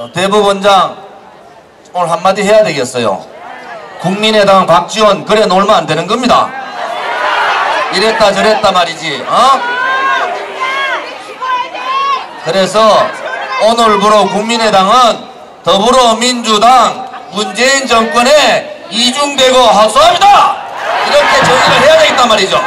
어, 대법원장 오늘 한마디 해야 되겠어요. 국민의당 박지원 그래 놀면 안 되는 겁니다. 이랬다 저랬다 말이지. 어? 그래서 오늘부로 국민의당은 더불어민주당 문재인 정권에 이중되고 합수합니다. 이렇게 정의를 해야 되겠단 말이죠.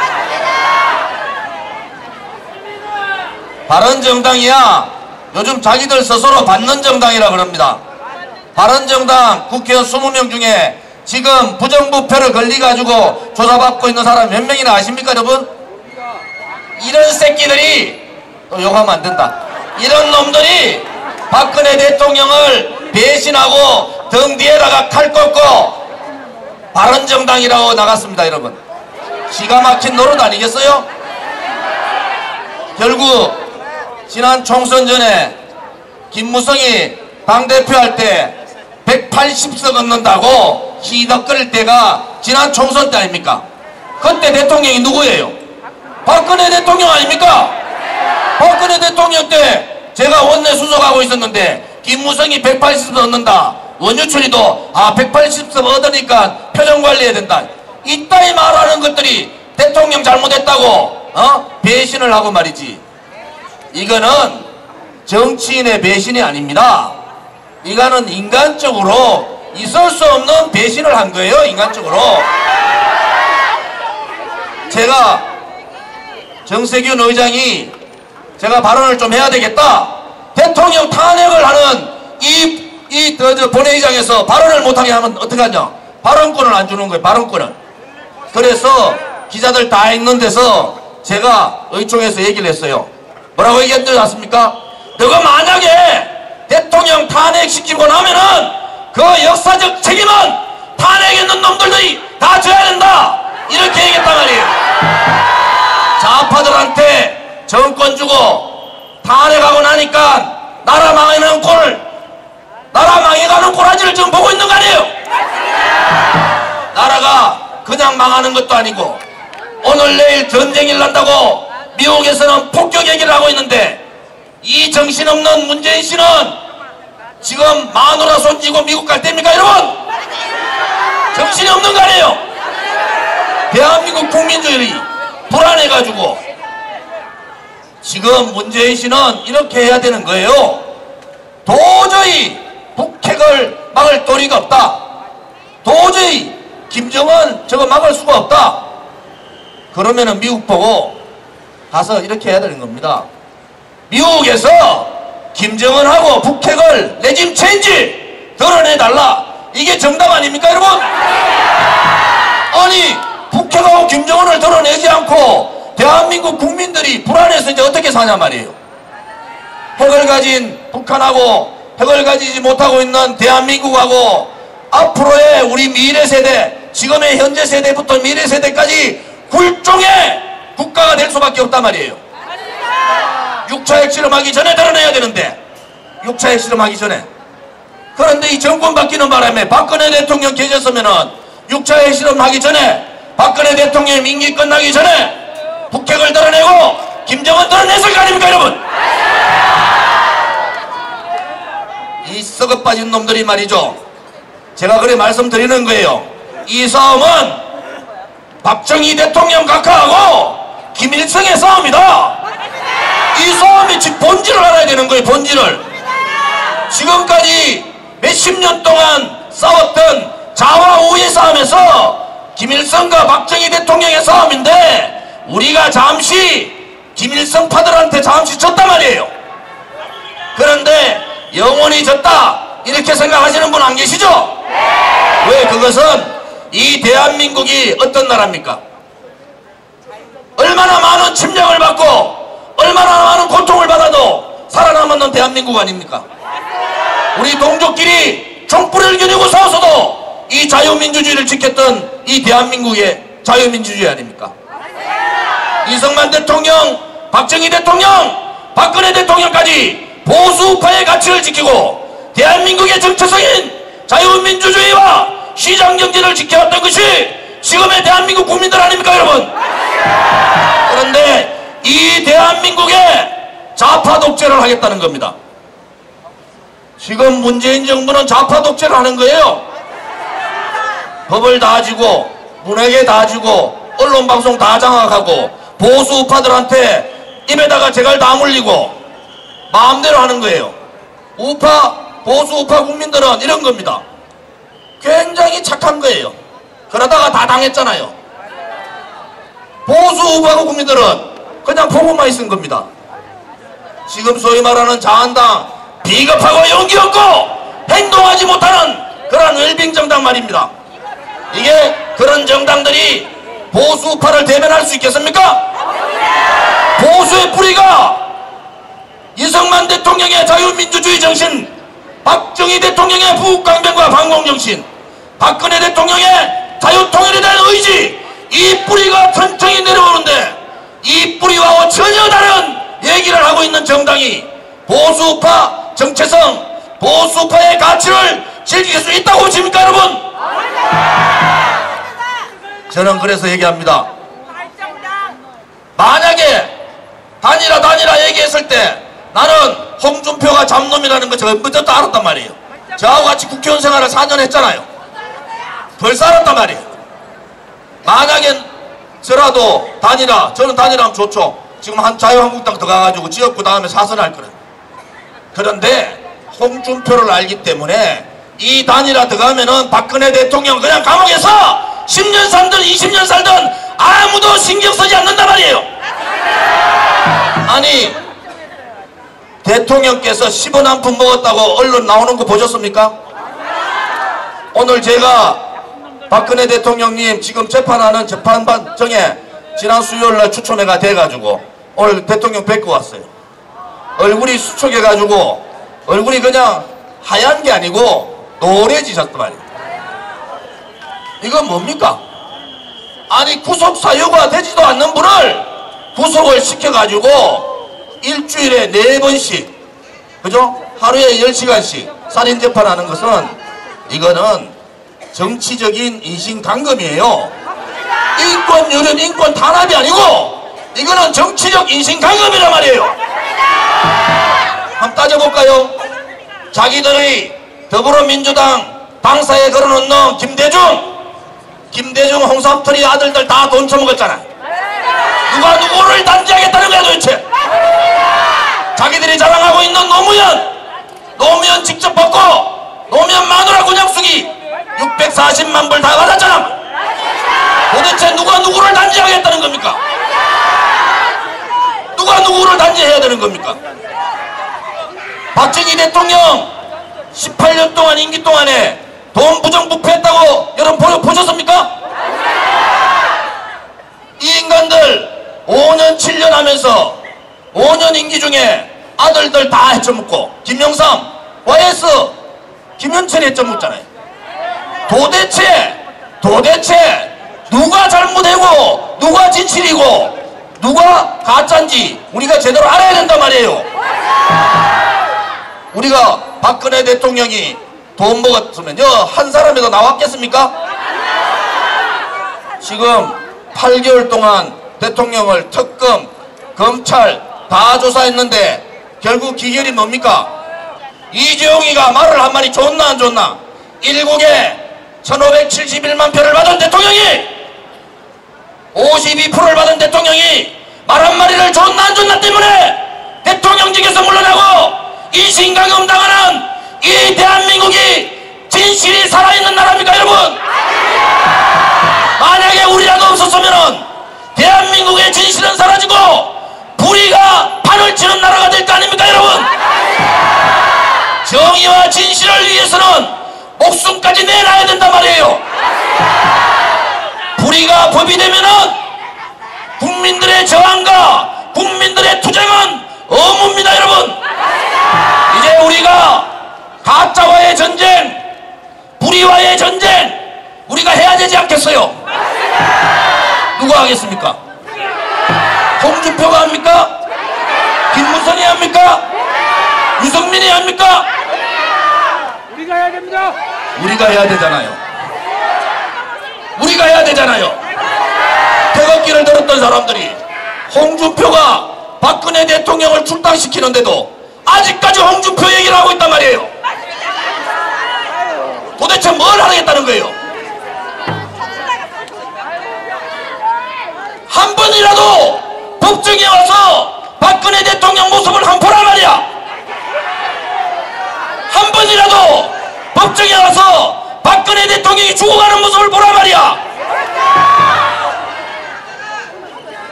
바른정당이야 요즘 자기들 스스로 받는 정당이라 그럽니다. 바른정당 국회의원 20명 중에 지금 부정부패를 걸리가지고 조사받고 있는 사람 몇 명이나 아십니까 여러분? 이런 새끼들이 또 욕하면 안 된다. 이런 놈들이 박근혜 대통령을 배신하고 등 뒤에다가 칼 꽂고 바른정당이라고 나갔습니다 여러분. 기가 막힌 노릇 아니겠어요? 결국 지난 총선 전에 김무성이 당대표 할 때 180석 얻는다고 희덕거릴 때가 지난 총선 때 아닙니까? 그때 대통령이 누구예요? 박근혜 대통령 아닙니까? 박근혜 대통령 때 제가 원내 수석하고 있었는데 김무성이 180석 얻는다. 원유철이도 아 180석 얻으니까 표정 관리해야 된다. 이따위 말하는 것들이 대통령 잘못했다고 어? 배신을 하고 말이지. 이거는 정치인의 배신이 아닙니다. 이거는 인간적으로 있을 수 없는 배신을 한 거예요. 인간적으로. 제가 정세균 의장이 제가 발언을 좀 해야 되겠다. 대통령 탄핵을 하는 이, 이, 저, 저 본회의장에서 발언을 못하게 하면 어떡하냐. 발언권을 안 주는 거예요. 발언권을. 그래서 기자들 다 있는 데서 제가 의총에서 얘기를 했어요. 뭐라고 얘기한 줄 아십니까? 너가 만약에 대통령 탄핵시키고 나면은 그 역사적 책임은 탄핵했는 놈들이 다 져야 된다. 이렇게 얘기했단 말이에요. 좌파들한테 정권 주고 탄핵하고 나니까 나라 망해가는 꼴, 나라 망해가는 꼬라지를 지금 보고 있는 거 아니에요? 나라가 그냥 망하는 것도 아니고 오늘 내일 전쟁이 일난다고 미국에서는 폭격 얘기를 하고 있는데 이 정신없는 문재인 씨는 지금 마누라 손지고 미국 갈 때입니까 여러분? 정신이 없는 거 아니에요? 대한민국 국민들이 불안해가지고 지금 문재인 씨는 이렇게 해야 되는 거예요. 도저히 북핵을 막을 도리가 없다. 도저히 김정은 저거 막을 수가 없다. 그러면은 미국 보고 가서 이렇게 해야 되는 겁니다. 미국에서 김정은하고 북핵을 레짐 체인지 드러내달라. 이게 정답 아닙니까 여러분? 아니 북핵하고 김정은을 드러내지 않고 대한민국 국민들이 불안해서 이제 어떻게 사냐 말이에요. 핵을 가진 북한하고 핵을 가지지 못하고 있는 대한민국하고 앞으로의 우리 미래 세대 지금의 현재 세대부터 미래 세대까지 굴종의 국가가 될 수밖에 없단 말이에요. 6차 핵실험하기 전에 드러내야 되는데 6차 핵실험하기 전에. 그런데 이 정권 바뀌는 바람에 박근혜 대통령 계셨으면 은 6차 핵실험하기 전에 박근혜 대통령의 임기 끝나기 전에 북핵을 드러내고 김정은 드러냈을 거 아닙니까 여러분? 이 썩어 빠진 놈들이 말이죠. 제가 그래 말씀드리는 거예요. 이 싸움은 박정희 대통령 각하하고 김일성의 싸움이다. 이 싸움의 즉 본질을 알아야 되는 거예요 본질을. 지금까지 몇십 년 동안 싸웠던 좌와우의 싸움에서 김일성과 박정희 대통령의 싸움인데 우리가 잠시 김일성 파들한테 잠시 졌단 말이에요. 그런데 영원히 졌다. 이렇게 생각하시는 분 안 계시죠? 왜? 그것은 이 대한민국이 어떤 나라입니까? 얼마나 많은 침략을 받고 얼마나 많은 고통을 받아도 살아남았는 대한민국 아닙니까? 우리 동족끼리 촛불을 겨누고 싸워서도 이 자유민주주의를 지켰던 이 대한민국의 자유민주주의 아닙니까? 이승만 대통령, 박정희 대통령, 박근혜 대통령까지 보수파의 가치를 지키고 대한민국의 정체성인 자유민주주의와 시장경제를 지켜왔던 것이 지금의 대한민국 국민들 아닙니까 여러분? 그런데 이 대한민국에 좌파 독재를 하겠다는 겁니다. 지금 문재인 정부는 좌파 독재를 하는 거예요. 법을 다 지고 문에게 다 지고 언론 방송 다 장악하고 보수 우파들한테 입에다가 재갈 다 물리고 마음대로 하는 거예요. 우파 보수 우파 국민들은 이런 겁니다. 굉장히 착한 거예요. 그러다가 다 당했잖아요. 보수 우파 국민들은 그냥 보고만 있은 겁니다. 지금 소위 말하는 자한당 비겁하고 용기 없고 행동하지 못하는 그런 을빙정당 말입니다. 이게 그런 정당들이 보수파를 대변할 수 있겠습니까? 보수의 뿌리가 이승만 대통령의 자유민주주의 정신, 박정희 대통령의 부강변과 방공정신, 박근혜 대통령의 자유통일에 대한 의지, 이 뿌리가 천천히 내려오는데 이 뿌리와 전혀 다른 얘기를 하고 있는 정당이 보수파 정체성, 보수파의 가치를 즐길 수 있다고 보십니까 여러분? 저는 그래서 얘기합니다. 만약에 단일화 단일화 얘기했을 때 나는 홍준표가 잡놈이라는 거 제가 먼저 알았단 말이에요. 저하고 같이 국회의원 생활을 4년 했잖아요. 벌써 알았단 말이에요. 만약에 저라도 단일화, 저는 단일화하면 좋죠. 지금 한 자유한국당 들어가가지고 지역구 다음에 사선할 거예요. 그런데 홍준표를 알기 때문에 이 단일화 들어가면은 박근혜 대통령 그냥 감옥에서 10년 살든 20년 살든 아무도 신경 쓰지 않는단 말이에요. 아니 대통령께서 10원 한 푼 먹었다고 언론 나오는 거 보셨습니까? 오늘 제가 박근혜 대통령님 지금 재판하는 재판반정에 지난 수요일날 추천회가 돼가지고 오늘 대통령 뵙고 왔어요. 얼굴이 수척해가지고 얼굴이 그냥 하얀 게 아니고 노래지셨단 말이에요. 이건 뭡니까? 아니 구속 사유가 되지도 않는 분을 구속을 시켜가지고 일주일에 네 번씩 그죠? 하루에 10시간씩 살인 재판하는 것은 이거는 정치적인 인신강금이에요. 인권 유린 인권 탄압이 아니고 이거는 정치적 인신강금이란 말이에요. 한번 따져볼까요? 자기들의 더불어민주당 당사에 걸어놓은 놈 김대중 김대중 홍삼털이 아들들 다 돈 처먹었잖아. 누가 누구를 단죄하겠다는 거야 도대체? 자기들이 자랑하고 있는 노무현 노무현 직접 벗고 노무현 마누라 군양숙이 640만 불 다 받았잖아 도대체 누가 누구를 단죄하겠다는 겁니까 누가 누구를 단죄해야 되는 겁니까 박정희 대통령 18년 동안 임기 동안에 돈 부정부패했다고 여러분 보셨습니까? 이 인간들 5년 7년 하면서 5년 임기 중에 아들들 다 해쳐먹고 김영삼, YS, 김현철이 해쳐먹잖아요. 도대체 도대체 누가 잘못되고 누가 진실이고 누가 가짜인지 우리가 제대로 알아야 된단 말이에요. 우리가 박근혜 대통령이 돈 먹었으면요 한 사람이더 나왔겠습니까? 지금 8개월 동안 대통령을 특검, 검찰 다 조사했는데 결국 기결이 뭡니까? 이재용이가 말을 한마디 좋나 안 좋나? 일국에 1571만 표를 받은 대통령이 52%를 받은 대통령이 말 한마디를 좋나 안 좋나 때문에 대통령직에서 물러나고 인신강금 당하는 이 대한민국이 진실이 살아있는 나라입니까 여러분? 만약에 우리라도 없었으면 대한민국의 진실은 사라지고 불의가 판을 치는 나라가 될 거 아닙니까 여러분? 정의와 진실을 위해서는 목숨까지 내놔야 된단 말이에요. 불의가 법이 되면은 국민들의 저항과 국민들의 투쟁은 어무입니다 여러분. 이제 우리가 가짜와의 전쟁, 불의와의 전쟁 우리가 해야 되지 않겠어요? 누가 하겠습니까? 홍준표가 합니까? 김무선이 합니까? 유성민이 합니까? 우리가 해야 됩니다. 우리가 해야 되잖아요. 우리가 해야 되잖아요. 태극기를 들었던 사람들이 홍준표가 박근혜 대통령을 출당시키는데도 아직까지 홍준표 얘기를 하고 있단 말이에요. 도대체 뭘 하겠다는 거예요? 한 번이라도 법정에 와서 박근혜 대통령 모습을 한 보란 말이야. 한 번이라도 죽어가는 모습을 보란 말이야.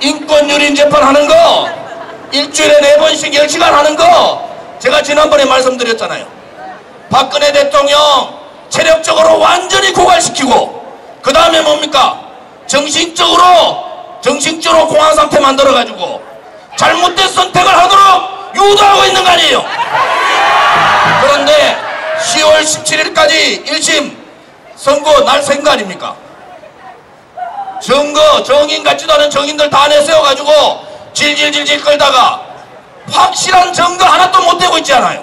인권유린 재판 하는 거 일주일에 네 번씩 10시간 하는 거 제가 지난번에 말씀드렸잖아요. 박근혜 대통령 체력적으로 완전히 고갈시키고 그 다음에 뭡니까? 정신적으로 정신적으로 공황 상태 만들어 가지고 잘못된 선택을 하도록 유도하고 있는 거 아니에요. 그런데 10월 17일까지 1심 선고 날 생거 아닙니까? 증거 정인 같지도 않은 정인들 다 내세워가지고 질질질질 끌다가 확실한 증거 하나도 못 대고 있지 않아요.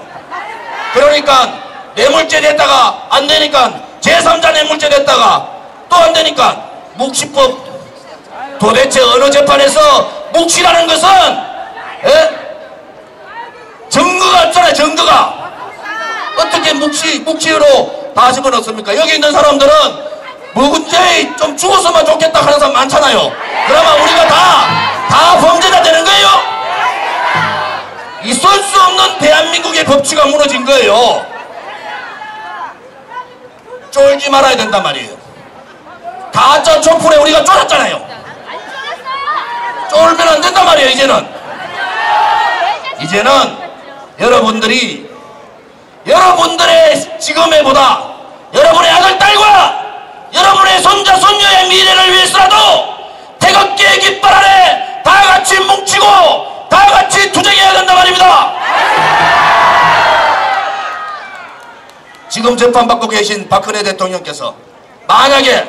그러니까 뇌물죄 됐다가 안 되니까 제3자 뇌물죄 됐다가 또 안 되니까 묵시법 도대체 어느 재판에서 묵시라는 것은 에? 증거가 없잖아요 증거가 어떻게 묵시 묵시로 다 집어넣습니까? 여기 있는 사람들은 묵은죄 좀 죽었으면 좋겠다 하는 사람 많잖아요. 그러면 우리가 다 다 범죄자 되는 거예요? 있을 수 없는 대한민국의 법치가 무너진 거예요. 쫄지 말아야 된단 말이에요. 가짜 촛불에 우리가 쫄았잖아요. 쫄면 안 된단 말이에요 이제는. 이제는 여러분들이 여러분들의 지금의 보다 여러분의 아들 딸과 여러분의 손자 손녀의 미래를 위해서라도 태극기의 깃발 아래 다 같이 뭉치고 다 같이 투쟁해야 된단 말입니다. 지금 재판받고 계신 박근혜 대통령께서 만약에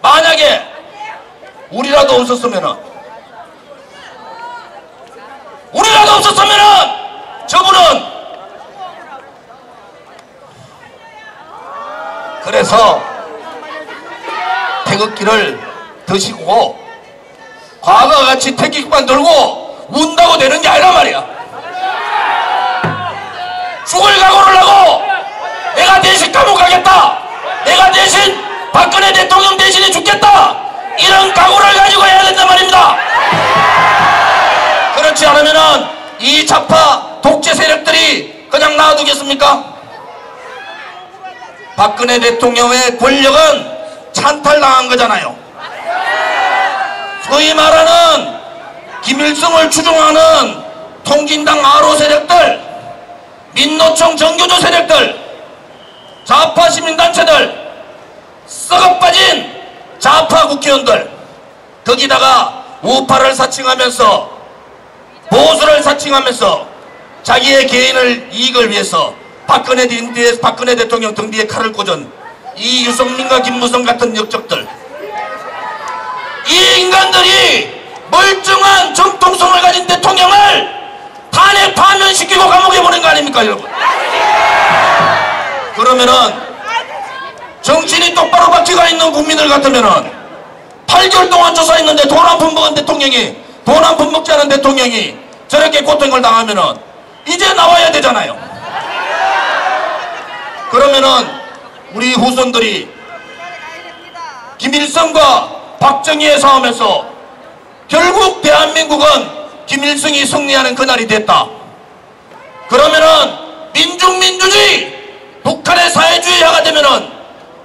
만약에 우리라도 없었으면은 우리라도 없었으면은 저분은 그래서 태극기를 드시고 과거와 같이 태극기만 들고 운다고 되는 게 아니란 말이야. 죽을 각오를 하고 내가 대신 감옥 가겠다. 내가 대신 박근혜 대통령 대신에 죽겠다. 이런 각오를 가지고 해야 된단 말입니다. 그렇지 않으면 은 이 좌파 독재 세력들이 그냥 놔두겠습니까? 박근혜 대통령의 권력은 찬탈당한 거잖아요. 소위 말하는 김일성을 추종하는 통진당 아로 세력들, 민노총 정교조 세력들, 좌파 시민단체들, 썩어 빠진 좌파 국회의원들, 거기다가 우파를 사칭하면서 보수를 사칭하면서 자기의 개인을 이익을 위해서 박근혜 등 뒤에 박근혜 대통령 등 뒤에 칼을 꽂은 이 유성민과 김무성 같은 역적들 이 인간들이 멀쩡한 정통성을 가진 대통령을 탄핵 파면시키고 감옥에 보낸 거 아닙니까 여러분 그러면은 정신이 똑바로 박혀가 있는 국민들 같으면은 8개월 동안 조사했는데 돈 한 푼 먹은 대통령이 돈 한 푼 먹지 않은 대통령이 저렇게 고통을 당하면은 이제 나와야 되잖아요. 그러면은 우리 후손들이 김일성과 박정희의 싸움에서 결국 대한민국은 김일성이 승리하는 그날이 됐다. 그러면은 민중민주주의 북한의 사회주의화가 되면은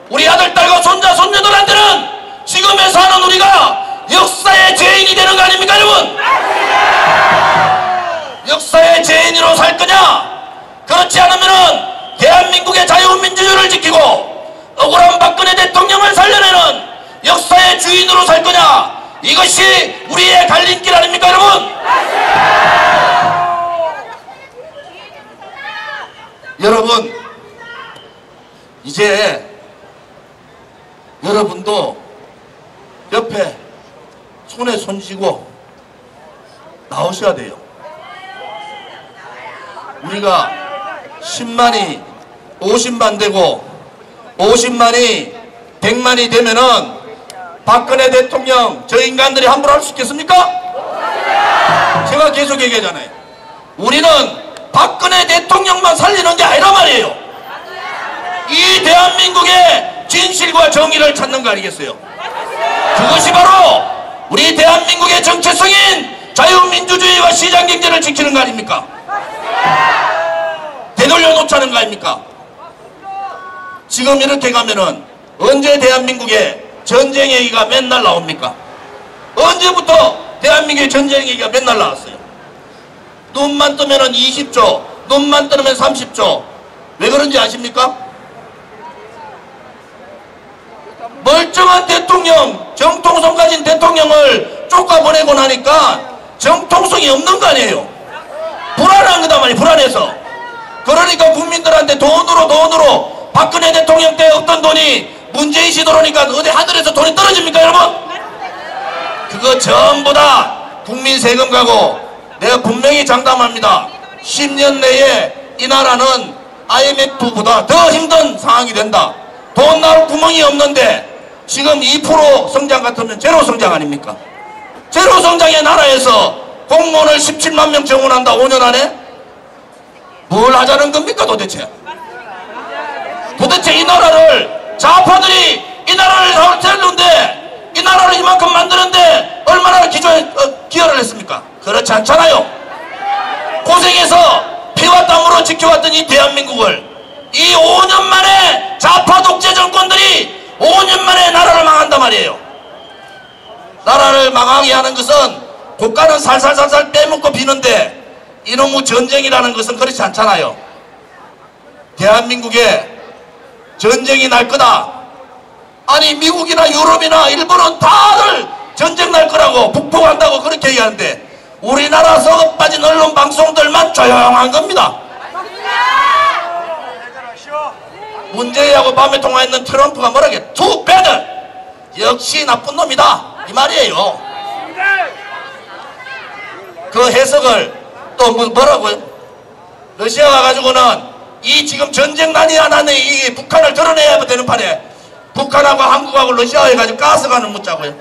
우리 아들 딸과 손자 손녀들한테는 지금에 사는 우리가 역사의 죄인이 되는 거 아닙니까 여러분? 역사의 죄인으로 살 거냐? 그렇지 않으면은 대한민국의 자유민주주의를 지키고 억울한 박근혜 대통령을 살려내는 역사의 주인으로 살 거냐? 이것이 우리의 갈림길 아닙니까 여러분? 여러분 이제 여러분도 옆에 손에 손 쥐고 나오셔야 돼요. 우리가 10만이 50만 되고 50만이 100만이 되면은 박근혜 대통령 저 인간들이 함부로 할 수 있겠습니까? 제가 계속 얘기하잖아요. 우리는 박근혜 대통령만 살리는 게 아니란 말이에요. 이 대한민국의 진실과 정의를 찾는 거 아니겠어요? 그것이 바로 우리 대한민국의 정체성인 자유민주주의와 시장경제를 지키는 거 아닙니까? 되돌려 놓자는 거 아닙니까? 지금 이렇게 가면은 언제 대한민국에 전쟁 얘기가 맨날 나옵니까? 언제부터 대한민국의 전쟁 얘기가 맨날 나왔어요? 눈만 뜨면은 20조, 눈만 뜨면 30조. 왜 그런지 아십니까? 멀쩡한 대통령, 정통성 가진 대통령을 쫓아보내고 나니까 정통성이 없는 거 아니에요. 불안한 거다 말이에요. 불안해서. 그러니까 국민들한테 돈으로 돈으로 박근혜 대통령 때 없던 돈이 문재인 씨 들어오니까 어디 하늘에서 돈이 떨어집니까 여러분? 그거 전부 다 국민 세금 가고 내가 분명히 장담합니다. 10년 내에 이 나라는 IMF보다 더 힘든 상황이 된다. 돈 나올 구멍이 없는데 지금 2% 성장 같으면 제로 성장 아닙니까? 제로 성장의 나라에서 공무원을 17만 명 정원한다 5년 안에? 뭘 하자는 겁니까 도대체? 도대체 이 나라를 좌파들이 이 나라를 세우는데 이 나라를 이만큼 만드는데 얼마나 기조에 어, 기여를 했습니까? 그렇지 않잖아요. 고생해서 피와 땀으로 지켜왔던 이 대한민국을 이 5년 만에 좌파 독재 정권들이 5년 만에 나라를 망한단 말이에요. 나라를 망하게 하는 것은 국가는 살살살살 빼먹고 비는데 이놈의 전쟁이라는 것은 그렇지 않잖아요. 대한민국에 전쟁이 날 거다. 아니 미국이나 유럽이나 일본은 다들 전쟁 날 거라고 북폭한다고 그렇게 얘기하는데 우리나라 서업 빠진 언론 방송들만 조용한 겁니다. 문재인하고 밤에 통화했는 트럼프가 뭐라게 투 배들 역시 나쁜 놈이다 이 말이에요. 그 해석을 또 뭐- 뭐라고요? 러시아 가 가지고는 이 지금 전쟁 난이 안 하는 이 북한을 드러내야 되는 판에 북한하고 한국하고 러시아 해가지고 가스관을 묻자고요.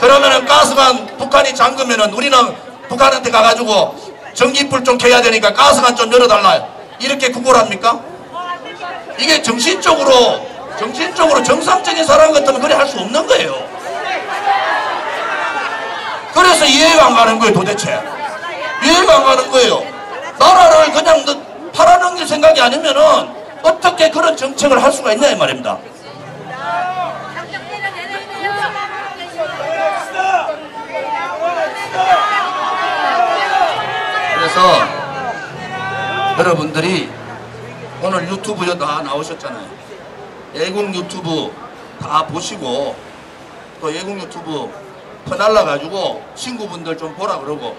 그러면은 가스관 북한이 잠그면은 우리는 북한한테 가가지고 전기불 좀 켜야 되니까 가스관 좀 열어달라 이렇게 구걸합니까? 이게 정신적으로 정신적으로 정상적인 사람 같으면 그래 할 수 없는 거예요. 그래서 이해가 안 가는 거예요 도대체. 이해가 안 가는 거예요. 나라를 그냥 너 팔아넘길 생각이 아니면은 어떻게 그런 정책을 할 수가 있냐 이 말입니다. 그래서 여러분들이 오늘 유튜브에 다 나오셨잖아요. 애국 유튜브 다 보시고 또 애국 유튜브 퍼날라 가지고 친구분들 좀 보라 그러고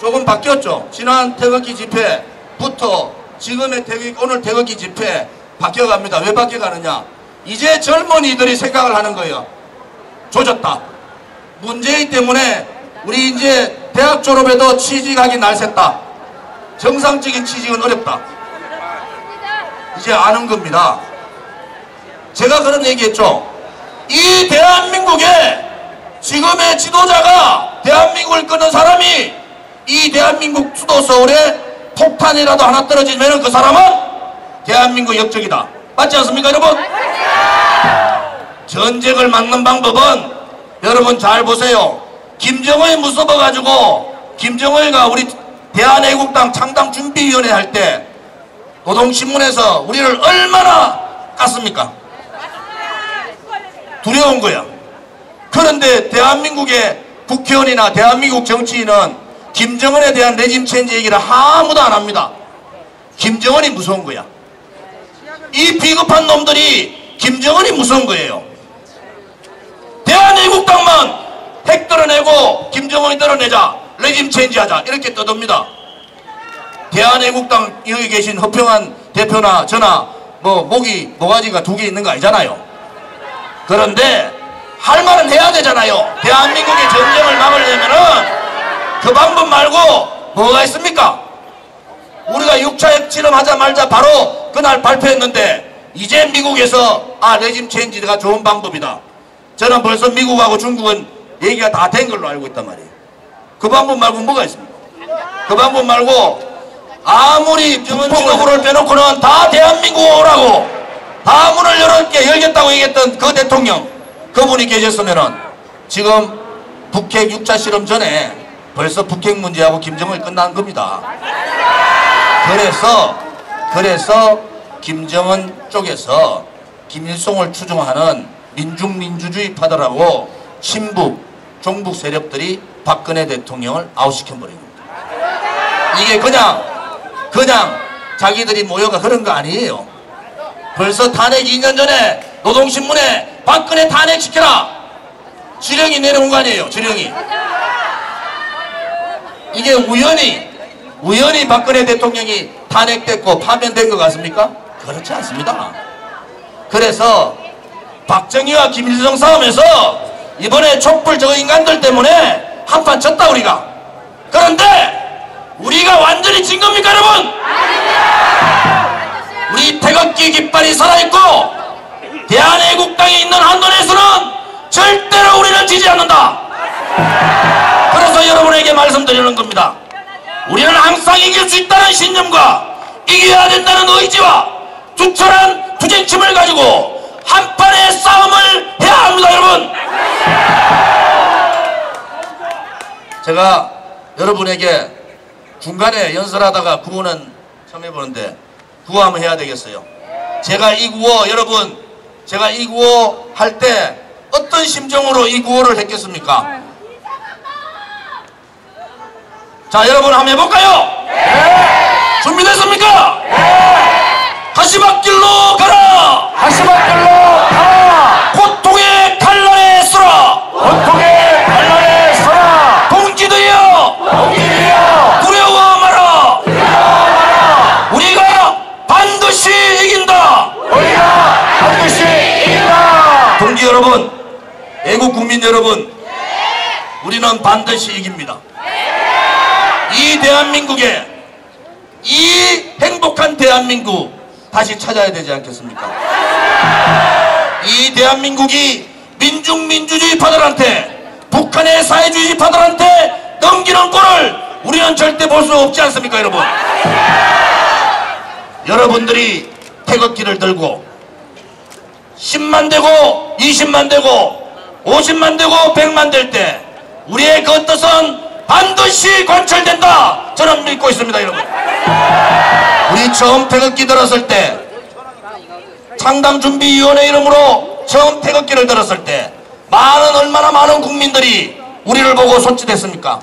조금 바뀌었죠. 지난 태극기 집회 부터 지금의 태극기 오늘 태극기 집회 바뀌어갑니다. 왜 바뀌어가느냐? 이제 젊은이들이 생각을 하는 거예요. 조졌다. 문재인 때문에 우리 이제 대학 졸업해도 취직하기 날샜다. 정상적인 취직은 어렵다. 이제 아는 겁니다. 제가 그런 얘기했죠. 이 대한민국에 지금의 지도자가 대한민국을 끄는 사람이 이 대한민국 수도 서울에 폭탄이라도 하나 떨어지면 그 사람은 대한민국 역적이다. 맞지 않습니까, 여러분? 전쟁을 막는 방법은 여러분 잘 보세요. 김정은이 무서워가지고 김정은이가 우리 대한애국당 창당 준비위원회 할 때 노동신문에서 우리를 얼마나 깠습니까? 두려운 거야. 그런데 대한민국의 국회의원이나 대한민국 정치인은 김정은에 대한 레짐 체인지 얘기를 아무도 안 합니다. 김정은이 무서운 거야. 이 비겁한 놈들이 김정은이 무서운 거예요. 대한애국당만 핵 떨어내고 김정은이 떨어내자 레짐 체인지 하자 이렇게 떠듭니다. 대한애국당 여기 계신 허평한 대표나 저나 뭐 목이 모가지가 두 개 있는 거 아니잖아요. 그런데 할 말은 해야 되잖아요. 대한민국의 전쟁을 막으려면은 그 방법 말고 뭐가 있습니까? 우리가 6차 핵실험 하자 말자 바로 그날 발표했는데 이제 미국에서 아 레짐 체인지가 좋은 방법이다. 저는 벌써 미국하고 중국은 얘기가 다 된 걸로 알고 있단 말이에요. 그 방법 말고 뭐가 있습니까? 그 방법 말고 아무리 북폭을 빼놓고는 다 대한민국 오라고 다 문을 열게 열겠다고 얘기했던 그 대통령 그분이 계셨으면은 지금 북핵 6차 실험 전에 벌써 북핵 문제하고 김정을 끝난 겁니다. 그래서 그래서 김정은 쪽에서 김일성을 추종하는 민중민주주의 파들하고 친북, 종북 세력들이 박근혜 대통령을 아웃시켜버린 겁니다. 이게 그냥 그냥 자기들이 모여가 그런 거 아니에요. 벌써 탄핵 2년 전에 노동신문에 박근혜 탄핵시켜라 지령이 내려온 거 아니에요. 지령이. 이게 우연히 우연히 박근혜 대통령이 탄핵됐고 파면된 것 같습니까? 그렇지 않습니다. 그래서 박정희와 김일성 싸움에서 이번에 촛불 저 인간들 때문에 한판 쳤다 우리가. 그런데 우리가 완전히 진 겁니까 여러분? 우리 태극기 깃발이 살아있고 대한애국당이 있는 한돈에서는 절대로 우리는 지지 않는다. 그래서 여러분에게 말씀드리는 겁니다. 우리는 항상 이길 수 있다는 신념과 이겨야 된다는 의지와 투철한 투쟁심을 가지고 한판의 싸움을 해야 합니다, 여러분. 제가 여러분에게 중간에 연설하다가 구호는 처음 해보는데 구호 한번 해야 되겠어요. 제가 이 구호 여러분 제가 이 구호 할 때 어떤 심정으로 이 구호를 했겠습니까? 자 여러분 한번 해볼까요? 준비됐습니까? 가시밭길로 가라! 가시밭길로 가라! 고통의 칼날에 쓰라! 고통의 발랄에 서라! 동지들이여! 동기들이여! 두려워 마라 우리가 반드시 이긴다! 우리가 반드시 이긴다! 동지 여러분 애국 국민 여러분 우리는 반드시 이깁니다 이 대한민국에 이 행복한 대한민국 다시 찾아야 되지 않겠습니까? 이 대한민국이 민중민주주의파들한테 북한의 사회주의파들한테 넘기는 꼴을 우리는 절대 볼 수 없지 않습니까 여러분? 여러분들이 태극기를 들고 10만 되고 20만 되고 50만 되고 100만 될 때 우리의 그 뜻은 반드시 관철된다. 저는 믿고 있습니다 여러분. 우리 처음 태극기 들었을 때 창당준비위원회 이름으로 처음 태극기를 들었을 때 많은 얼마나 많은 국민들이 우리를 보고 손짓했습니까?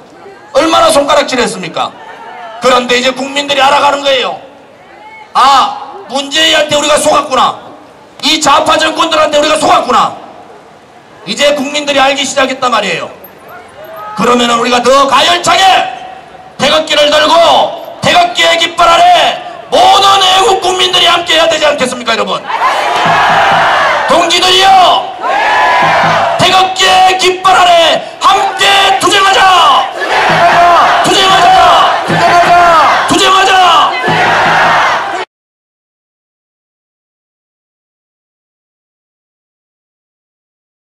얼마나 손가락질 했습니까? 그런데 이제 국민들이 알아가는 거예요. 아 문재인한테 우리가 속았구나. 이 좌파 정권들한테 우리가 속았구나. 이제 국민들이 알기 시작했단 말이에요 그러면 우리가 더 가열차게 태극기를 들고 태극기의 깃발 아래 모든 애국 국민들이 함께 해야 되지 않겠습니까 여러분? 동지들이여! 태극기의 깃발 아래 함께 투쟁하자!